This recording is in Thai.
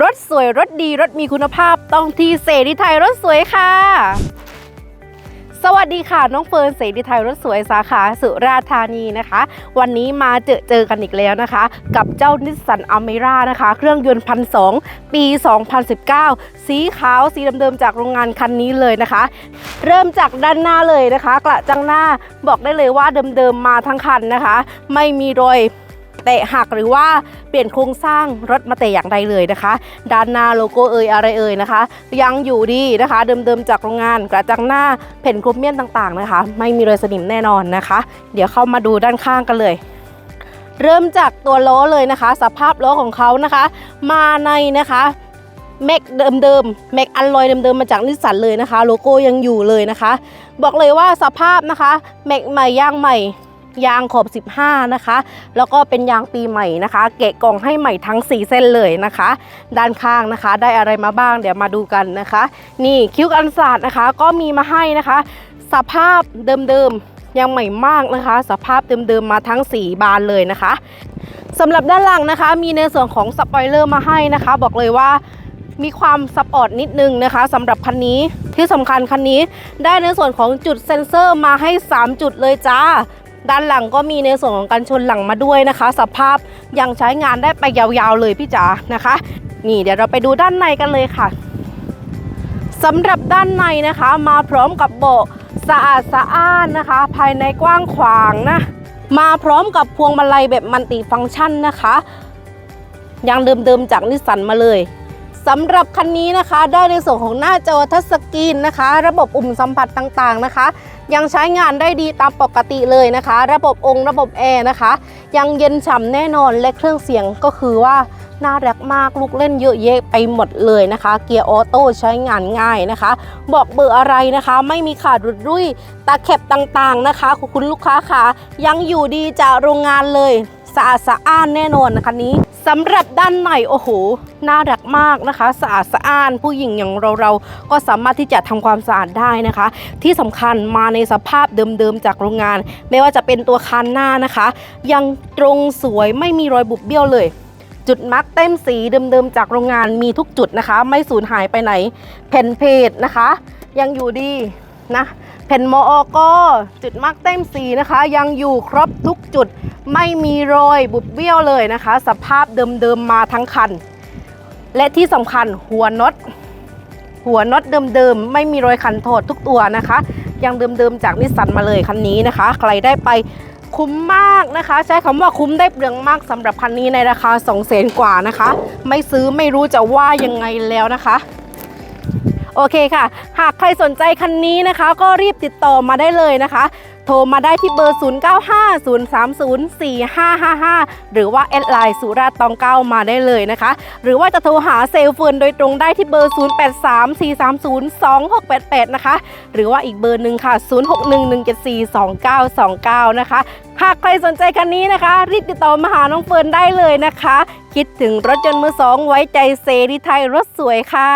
รถสวยรถดีรถมีคุณภาพต้องที่เสรีไทยรถสวยค่ะ สวัสดีค่ะ น้องเฟิร์นเสรีไทยรถสวยสาขาสุราษฎร์ธานีนะคะ วันนี้มาเจอเจอกันอีกแล้วนะคะ กับเจ้านิสสันอเมร่านะคะ เครื่องยนต์พันสองปี 2019 สีขาวสีเดิมๆจากโรงงานคันนี้เลยนะคะ เริ่มจากด้านหน้าเลยนะคะ กระจังหน้าบอกได้เลยว่าเดิมๆมาทั้งคันนะคะ ไม่มีรอย เตะหักหรือว่าเปลี่ยนโครงสร้างรถมาแต่อย่างใดเลยนะคะ ด้านหน้าโลโก้เอ่ยอะไรเอ่ยนะคะ ยังอยู่ดีนะคะ เดิมๆจากโรงงานกระจังหน้าแผ่นครเมียมต่างๆนะคะ ไม่มีรอยสนิมแน่นอนนะคะ เดี๋ยวเข้ามาดูด้านข้างกันเลยเริ่มจากตัวล้อเลยนะคะ สภาพล้อของเขานะคะ มาในนะคะแม็กเดิมๆแม็กอันลอยเดิมๆมาจากนิสสันเลยนะคะ โลโก้ยังอยู่เลยนะคะ บอกเลยว่าสภาพนะคะแม็กใหม่ย่างใหม่ ยางขอบ 15 นะคะ แล้วก็เป็นยางปีใหม่นะคะ เกะกล่องให้ใหม่ทั้ง 4 เส้นเลยนะคะ ด้านข้างนะคะ ได้อะไรมาบ้างเดี๋ยวมาดูกันนะคะ นี่คิ้วกันศาสตร์นะคะ ก็มีมาให้นะคะ สภาพเดิมๆยังใหม่มากนะคะ สภาพเดิมๆมาทั้ง 4 บานเลยนะคะสำหรับด้านหลังนะคะ มีในส่วนของสปอยเลอร์มาให้นะคะ บอกเลยว่ามีความสปอร์ตนิดนึงนะคะสำหรับคันนี้ที่สำคัญคันนี้ได้ในส่วนของจุดเซ็นเซอร์มาให้ 3 จุดเลยจ้า ด้านหลังก็มีในส่วนของการชนหลังมาด้วยนะคะ สภาพยังใช้งานได้ไปยาวๆเลยพี่จ๋านะคะ นี่เดี๋ยวเราไปดูด้านในกันเลยค่ะสำหรับด้านในนะคะ มาพร้อมกับเบาะสะอาดสะอ้านนะคะ ภายในกว้างขวางนะมาพร้อมกับพวงมาลัยแบบมัลติฟังก์ชันนะคะยังเดิมๆจากนิสสันมาเลย สำหรับคันนี้นะคะได้ในส่วนของหน้าจอทัชสกรีนนะคะ ระบบอุ่มสัมผัสต่างๆนะคะ ยังใช้งานได้ดีตามปกติเลยนะคะ ระบบองค์ระบบแอร์นะคะ ยังเย็นฉ่ำแน่นอนและเครื่องเสียงก็คือว่าน่ารักมากลูกเล่นเยอะแยะไปหมดเลยนะคะ เกียร์ออโต้ใช้งานง่ายนะคะ บอกเบอร์อะไรนะคะ ไม่มีขาดรุดรุ่ยตาเข็บต่างๆนะคะ คุณลูกค้าค่ะยังอยู่ดีจากโรงงานเลย สะอาดสะอ้านแน่นอนนะคะนี้สำหรับด้านในโอ้โหน่ารักมากนะคะสะอาดสะอ้านผู้หญิงอย่างเราเราก็สามารถที่จะทำความสะอาดได้นะคะ ที่สำคัญมาในสภาพเดิมๆจากโรงงาน ไม่ว่าจะเป็นตัวคันหน้านะคะ ยังตรงสวยไม่มีรอยบุบเบี้ยวเลย จุดมาร์กเต็มสีเดิมๆจากโรงงานมีทุกจุดนะคะ ไม่สูญหายไปไหนแผ่นเพจนะคะ ยังอยู่ดีนะแผ่นมอก็จุดมาร์กเต็มสีนะคะ ยังอยู่ครบทุกจุด ไม่มีรอยบุบเบี้ยวเลยนะคะ สภาพเดิมๆมาทั้งคัน และที่สำคัญหัวน็อตหัวน็อตเดิมๆไม่มีรอยขันโทษทุกตัวนะคะ ยังเดิมๆจากนิสสันมาเลยคันนี้นะคะ ใครได้ไปคุ้มมากนะคะ ใช้คำว่าคุ้มได้เปลืองมากสำหรับคันนี้ในราคา2 0 0 0 0 0กว่านะคะ ไม่ซื้อไม่รู้จะว่ายังไงแล้วนะคะ โอเคค่ะ หากใครสนใจคันนี้นะคะ ก็รีบติดต่อมาได้เลยนะคะ โทรมาได้ที่เบอร์ 0950304555 หรือว่าแอดไลน์สุราตองเก้ามาได้เลยนะคะ หรือว่าจะโทรหาเซลล์เฟิร์นโดยตรงได้ที่เบอร์ 0834302688 นะคะ หรือว่าอีกเบอร์หนึ่งค่ะ 0611742929 นะคะหากใครสนใจคันนี้นะคะ รีบติดต่อมาหาน้องเฟิร์นได้เลยนะคะ คิดถึงรถยนต์มือสองไว้ใจเซรีไทยรถสวยค่ะ